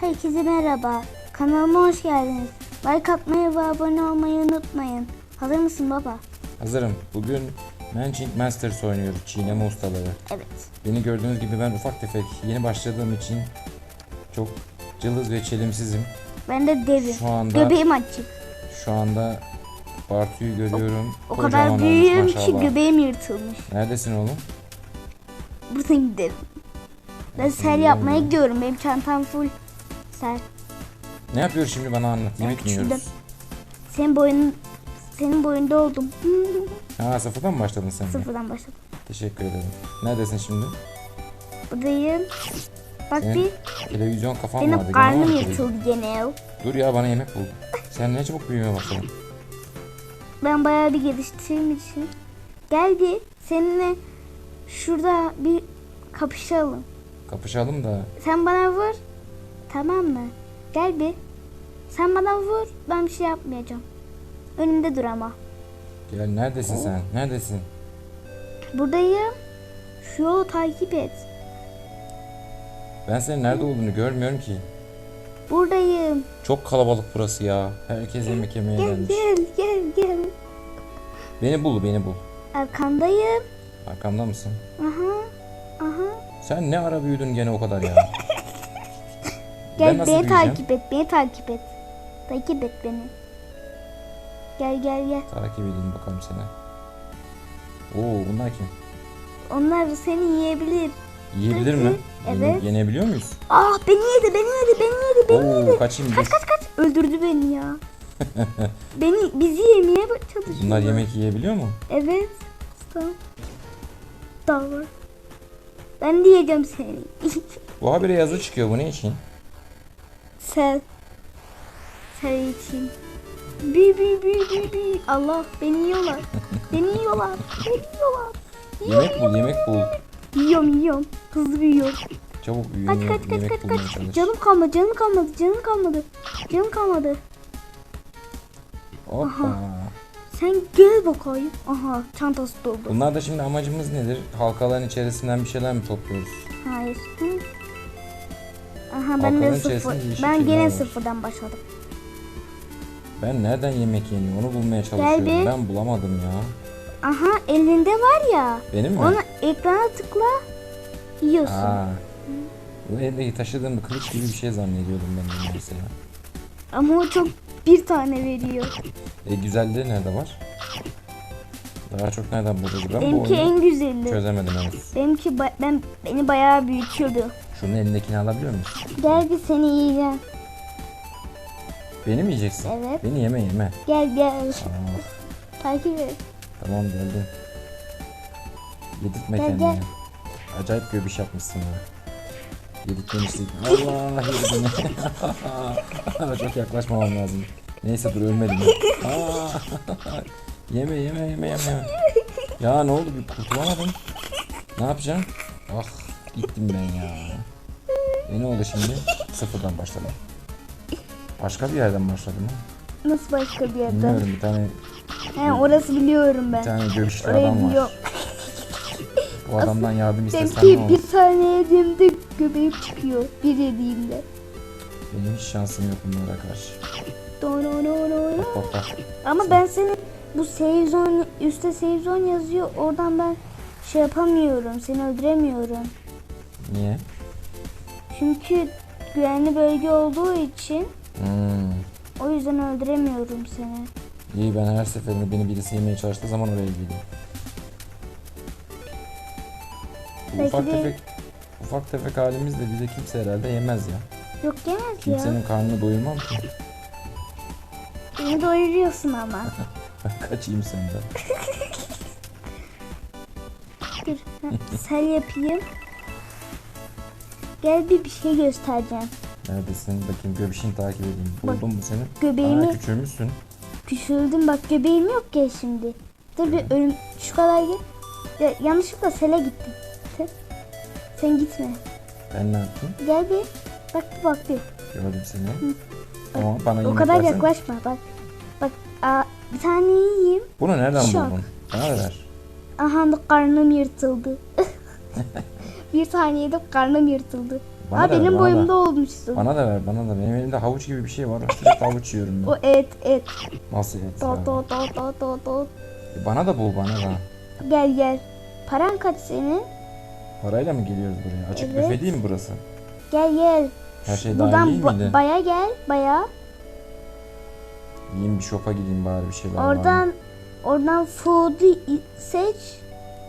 Herkese merhaba. Kanalıma hoş geldiniz. Like atmayı ve abone olmayı unutmayın. Hazır mısın baba? Hazırım. Bugün Manching Masters oynuyoruz. Çiğneme ustaları. Evet. Beni gördüğünüz gibi ben ufak tefek yeni başladığım için çok cılız ve çelimsizim. Ben de devim. Şu anda Göbeğim açık. şu anda Bartu'yu görüyorum. O Kocaman kadar büyüğüm ki göbeğim yırtılmış. Neredesin oğlum? Buradan gidelim. Ben ser Biliyorum yapmaya ya. gidiyorum. Benim çantam full ser. Ne yapıyoruz şimdi bana anlat. Yemek mi yiyoruz? Senin boyun senin boyunda oldum. Ha sıfırdan mı başladın sen? Sıfırdan başladım. Teşekkür ederim. Neredesin şimdi? Buradayım. Bak Senin bir televizyon kafan benim vardı. gene karnım yırtıldı gene. Dur ya bana yemek bul. Sen ne çabuk büyümeye başladın. Ben bayağı bir geliştirdiğim için. Gel bir seninle şurada bir kapışalım. Kapışalım da Sen bana vur. Tamam mı? Gel bir. Sen bana vur. Ben bir şey yapmayacağım. Önümde dur ama. gel neredesin sen? Neredesin? Buradayım. Şu yolu takip et. Ben senin nerede olduğunu görmüyorum ki. Buradayım. Çok kalabalık burası ya. Herkes yemek yemeye Gel gelmiş. gel gel gel. Beni bul, beni bul. Arkandayım. Arkamda mısın? Aha. Aha. Sen ne ara büyüdün gene o kadar ya? Gel ben beni takip et. Beni takip et. Takip et beni. Gel gel gel. Takip edeyim bakalım seni. Oo bunlar kim? Onlar seni yiyebilir. Yiyebilir mi? Yene- Evet. yenebiliyor muyuz? Ah beni yedi, beni yedi, beni yedi, beni yedi. Oo kaçayım Kaç kaç kaç. Öldürdü beni ya. beni bizi yemeye çalışıyor. Bunlar yemek yiyebiliyor mu? Evet. Tamam. Davul. Ben de yiyeceğim seni. Bu habire yazı çıkıyor bu ne için? Sen. Sen için. Bi bi bi bi bi. Allah beni yiyorlar. beni yiyorlar. Beni yiyorlar. Yemek bul, yemek bul. Yiyorum yiyorum. Hızlı büyüyorum. Çabuk büyü, Kaç kaç kaç kaç kaç. çalış. Canım kalmadı canım kalmadı canım kalmadı. Canım kalmadı. Hoppa. Sen gel bakayım. Aha çantası doldu. Bunlar da şimdi amacımız nedir? Halkaların içerisinden bir şeyler mi topluyoruz? Hayır. Hı. Aha ben de içerisinde sıfır. Ben gene var. sıfırdan başladım. Ben nereden yemek yeniyor onu bulmaya çalışıyorum. bir. Ben bulamadım ya. Aha elinde var ya. Benim mi? Onu ekrana tıkla. Yiyorsun. Aa. Bu eldeki taşıdığım bir kılıç gibi bir şey zannediyordum ben onu mesela. Ama o çok bir tane veriyor. E güzelliği nerede var? Daha çok nereden bulacağız? Ben bu Benimki oyunu en güzeli. çözemedim henüz. Benimki ba- ben beni bayağı büyütüyordu. Şunun elindekini alabiliyor muyuz? Gel bir seni yiyeceğim. Beni mi yiyeceksin? Evet. Beni yeme yeme. Gel gel. Aa, Takip et. tamam geldim. Yedirtme Gel, kendini. gel. Acayip göbiş yapmışsın ya. Yedirtmemişsin. Allah yedi beni. Çok yaklaşmamam lazım. Neyse dur ölmedim. ya. Aa, yeme yeme yeme yeme. Ya ne oldu bir kurtulamadım. Ne yapacağım? Ah gittim ben ya. E ne oldu şimdi? Sıfırdan başladım. Başka bir yerden başladım ha. Nasıl başka bir yerden? Bilmiyorum bir tane He orası biliyorum ben. bir tane göbüşlü Orayı adam var. biliyorum. Bu adamdan yardım istesem ne olur? bir tane yediğimde göbeğim çıkıyor. Bir yediğimde. Benim hiç şansım yok bunlara karşı. Do do do do do. Bak bak bak. Ama ben senin bu save zone, üstte save zone yazıyor. Oradan ben şey yapamıyorum. Seni öldüremiyorum. Niye? Çünkü güvenli bölge olduğu için Hmm. o yüzden öldüremiyorum seni. İyi ben her seferinde beni birisi yemeye çalıştığı zaman oraya gidiyorum. Bu Belki ufak de- tefek ufak tefek halimizle bize kimse herhalde yemez ya. Yok yemez ya. Kimsenin karnını doyurmam ki. Beni doyuruyorsun ama. Ben kaçayım senden. Dur. Sel yapayım. Gel bir bir şey göstereceğim. Neredesin? Bakayım göbüşünü takip edeyim. Buldum mu seni? Göbeğimi Aa küçülmüşsün. küçüldüm. Bak göbeğim yok ya şimdi. Dur bir ölüm şu kadar git. Ya, yanlışlıkla sele gittim. Sen, sen gitme. Ben ne yaptım? Gel bir. Bak bir bak bir. Gördüm seni. Ama bana O yemek kadar versene. yaklaşma bak. Bak aa, bir tane yiyeyim. Bunu nereden Şok. buldun? Bana ver. Aha da karnım yırtıldı. bir tane yedim karnım yırtıldı. Bana Aa da ver, benim bana boyumda da. olmuşsun. Bana da ver bana da. Benim elimde havuç gibi bir şey var. Sürekli havuç yiyorum ben. O et et. Nasıl et ya? do do do do do. E Bana da bul bana da. Gel gel. Paran kaç senin? Parayla mı geliyoruz buraya? Açık Evet. büfe değil mi burası? Gel gel. Her şey dahil Buradan değil ba- miydi? baya gel baya. Gideyim bir shop'a gideyim bari bir şeyler var mı? Oradan oradan food'u i- seç.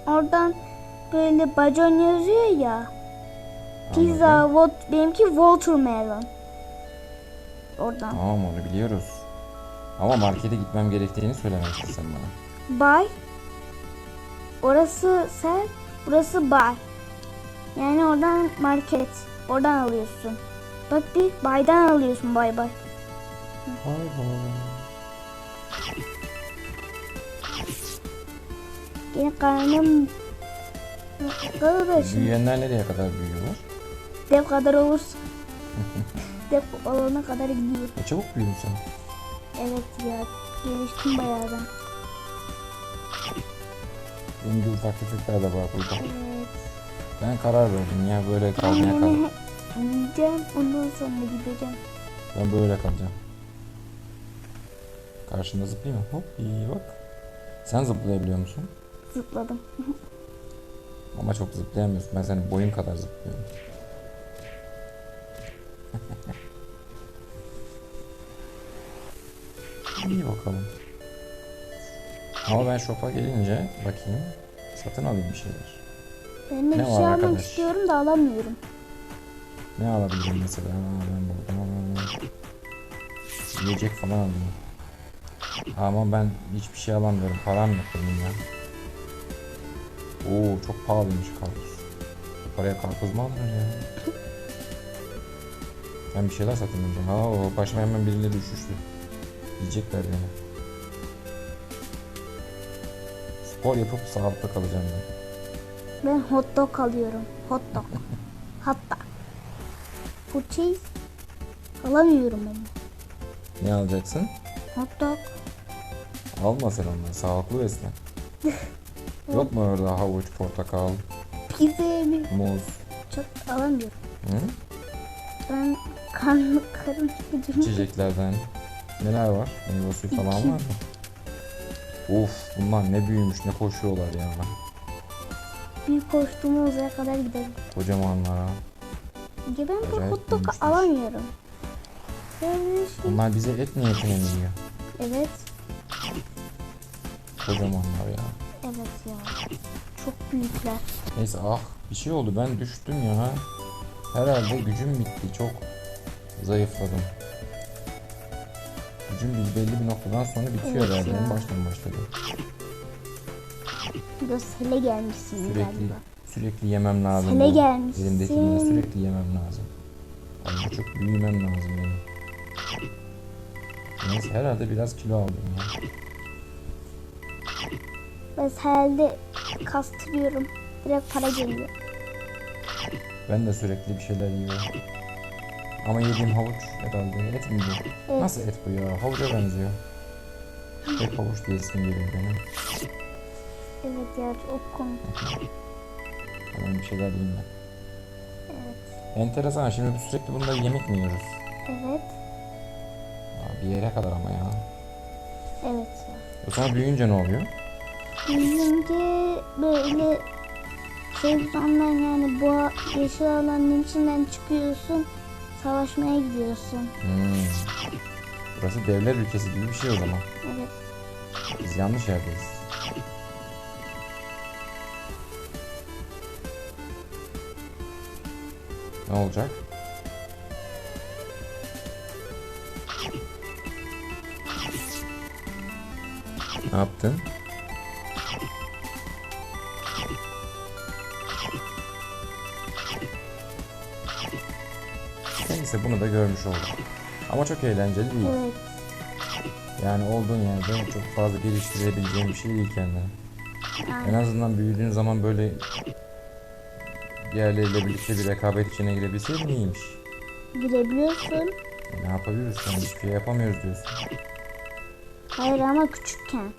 Oradan böyle bacon yazıyor ya. Pizza, Anladım. what, benimki watermelon. Oradan. Tamam onu biliyoruz. Ama markete gitmem gerektiğini söylemiştin sen bana. Buy. Orası sell, burası buy. Yani oradan market. Oradan alıyorsun. Bak bir buy'dan alıyorsun bay bay. Vay vay. Yine karnım kadar da şimdi Büyüyenler nereye kadar büyüyorlar? dev kadar olursun. dev olana kadar gidiyor. E çabuk büyüdün sen. Evet ya geliştim bayağı ben. Benim de ufak tefekler de var burada. Evet. Ben karar verdim ya böyle kalmaya he- yiyeceğim ondan sonra gideceğim. Ben böyle kalacağım. Karşında zıplayayım mı? Hop iyi bak. Sen zıplayabiliyor musun? Zıpladım. Ama çok zıplayamıyorsun. Ben senin boyun kadar zıplıyorum. İyi bakalım. Ama ben shop'a gelince bakayım. Satın alayım bir şeyler. Ben de Ne bir şey almak arkadaş? istiyorum da alamıyorum. Ne alabilirim mesela? Ha, Ben buradan yiyecek falan alayım. Ama ben hiçbir şey alamıyorum. Param yok benim ya. Oo çok pahalıymış karpuz. Bu Paraya karpuz mu alınır ya? Ben bir şeyler satayım önce. Ha o başıma hemen birileri düşüştü. Yiyecekler beni. Spor yapıp sağlıklı kalacağım ben. Ben hot dog alıyorum. Hot dog. Hatta. Bu cheese alamıyorum ama. Ne alacaksın? Hot dog. Alma sen onları. Sağlıklı beslen. Yok mu orada havuç, portakal, Pizza mi? muz? Çok alamıyorum. Hı? Ben karnım karım çıkacağım. İçeceklerden neler var? Meyve suyu falan var İki. mı? Of bunlar ne büyümüş ne koşuyorlar ya. Bir koştuğumuz uzaya kadar gidelim. Kocamanlar ha. Ya ben bu Acayip hot alamıyorum. Şey- Bunlar bize et niyetine mi yiyor? Evet. Kocamanlar ya. Evet ya. Çok büyükler. Neyse ah bir şey oldu ben düştüm ya. Herhalde gücüm bitti çok zayıfladım. Gücüm bir- belli bir noktadan sonra bitiyor Evet herhalde. En baştan başladı. Biraz sele gelmişsin Sürekli galiba. sürekli yemem lazım. Sele bu gelmişsin. Elimdekileri sürekli yemem lazım. Ay, çok büyümem lazım benim. Neyse herhalde biraz kilo aldım ya. Ben herhalde kastırıyorum. Direkt para geliyor. Ben de sürekli bir şeyler yiyorum. Ama yediğim havuç herhalde. Et mi bu? Evet. Nasıl et bu ya? Havuca benziyor. Hep havuç diyesim geliyor benim. Evet ya çok komik. Hemen bir şeyler yiyeyim ben. Evet. Enteresan şimdi biz sürekli bunları yemek mi yiyoruz? Evet. Aa, bir yere kadar ama ya. Evet ya. O sonra büyüyünce ne oluyor? Büyüyünce böyle şeytandan yani bu yeşil alanın içinden çıkıyorsun. Savaşmaya gidiyorsun. Hmm. Burası devler ülkesi gibi bir şey o zaman. Evet. Biz yanlış yerdeyiz. Ne olacak? Ne yaptın? Neyse bunu da görmüş olduk. Ama çok eğlenceli değil. Evet. Yani olduğun yerde çok fazla geliştirebileceğin bir şey değil kendine. En azından büyüdüğün zaman böyle diğerleriyle birlikte bir rekabet içine girebilseydin iyiymiş. Girebiliyorsun. E, Ne yapabiliriz sen hiçbir şey yapamıyoruz diyorsun. Hayır ama küçükken.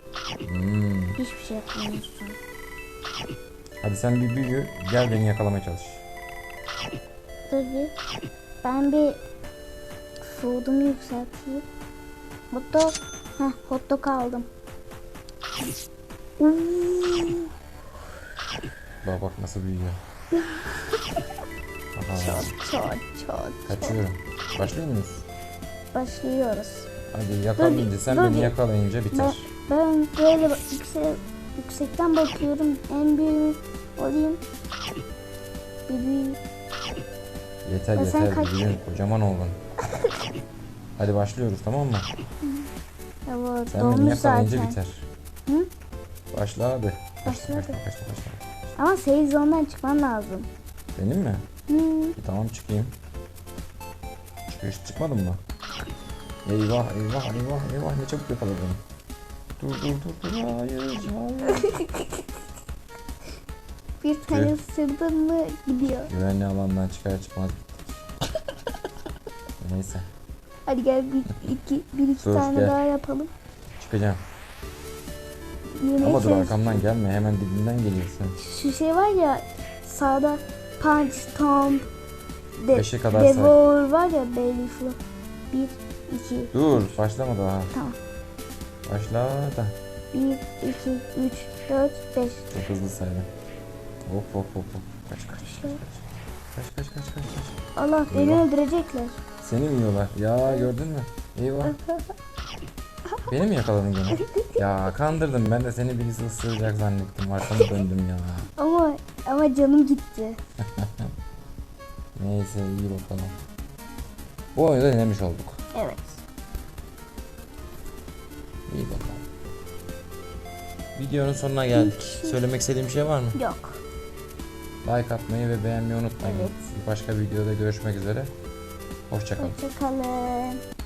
Hmm. Hiçbir şey yapamıyorsun. Hadi sen bir büyü gel beni yakalamaya çalış. Dur bir. Ben bir soğudumu yükselteyim. Hot dog. Heh, hot dog aldım. Bak bak nasıl büyüyor. Aha, Çok çok çok. kaçıyorum. Başlıyor muyuz? Başlıyoruz. Hadi yakalayınca sen dur beni yakalayınca Ben, biter. ben böyle bak- yüksek, yüksekten bakıyorum. En büyüğü olayım. Bir. Yeter Ya yeter kaç- büyüdün kocaman oldun. Hadi başlıyoruz tamam mı? Evet, Sen beni dolmuş yakalayınca zaten. biter. Hı? Başla hadi. Başla başla, hadi. başla, başla. Ama save zone'dan çıkman lazım. Benim mi? Hı. E, tamam çıkayım. Çıkış çıkmadın mı? Eyvah eyvah eyvah eyvah ne çabuk yakaladım. Dur dur dur dur hayır hayır. Bir tane ısırdın mı gidiyor. Güvenli alandan çıkar çıkmaz gittik. Neyse Hadi gel bir iki, bir iki Dur, tane gel. daha yapalım. çıkacağım. Yine Ama dur şey- arkamdan gelme hemen dibinden geliyorsun. Şu şey var ya sağda punch, stomp, de, Beşe kadar say. devour var ya belly Bir, iki, Dur başlama daha. tamam. Başla da. Bir, iki, üç, dört, beş. Çok hızlı saydım. Hop hop hop hop. Kaç kaç kaç kaç. Kaç kaç kaç. Allah beni Eyvah. öldürecekler. Seni mi yiyorlar? Ya gördün mü? Eyvah. Beni mi yakaladın gene? Ya kandırdım ben de seni birisi ısıracak zannettim. Arkamı döndüm ya. Ama ama canım gitti. Neyse iyi bakalım. Bu oyunu denemiş olduk. Evet. Videonun sonuna geldik. Söylemek istediğim bir şey var mı? Yok. Like atmayı ve beğenmeyi unutmayın. Evet. Bir başka videoda görüşmek üzere. Hoşçakalın. Hoşçakalın.